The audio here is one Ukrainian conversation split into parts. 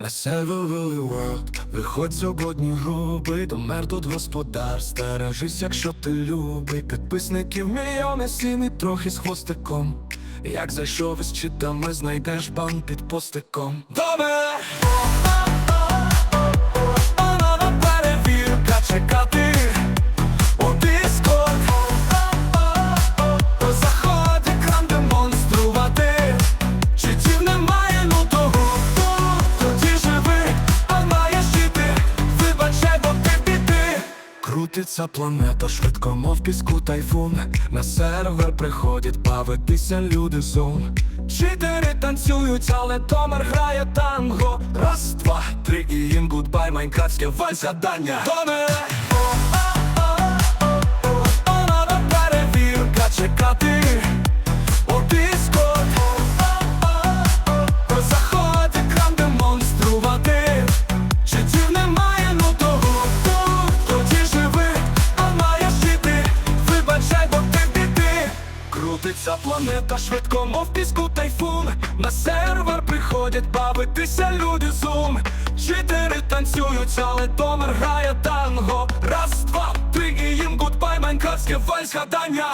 На сервер World Виходь сьогодні грубий Домер тут господар. Стережись, якщо ти любий. Підписників мільйони сіни трохи з хвостиком. Як зайшов із читами, знайдеш бан під постиком. Домер! Крутиться планета швидко, мов піску тайфун. На сервер приходять бавитися люди зон. Читери танцюють, але Томер грає танго. Раз, два, три і їм гудбай, майнкрафтське вальс гадання планета швидко, мов піску тайфун. На сервер приходять бавитися люди зум Читери танцюють, але Томер грає танго. Раз, два, три і їм гудбай, майнкратське вальс гадання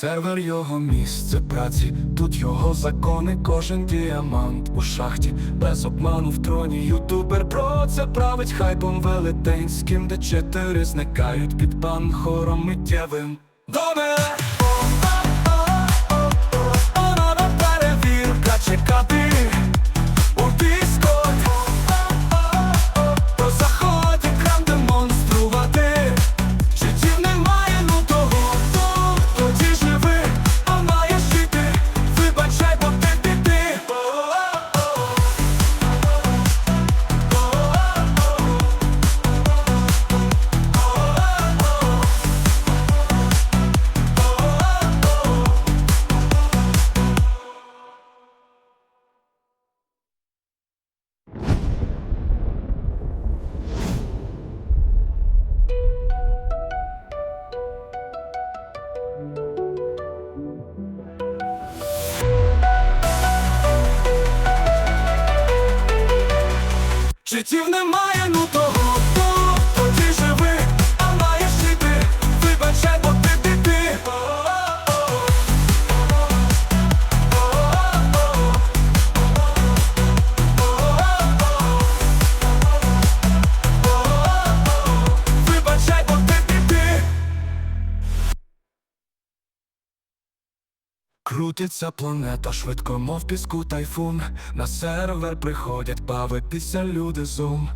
Сервер його місце праці. Тут його закони, кожен діамант у шахті. Без обману в троні ютубер про це править хайпом велетенським Де чотири зникають під панхором миттєвим. Доме! Життів немає, ну того Крутиться планета швидко, мов піску тайфун. На сервер приходять бавитися люди зум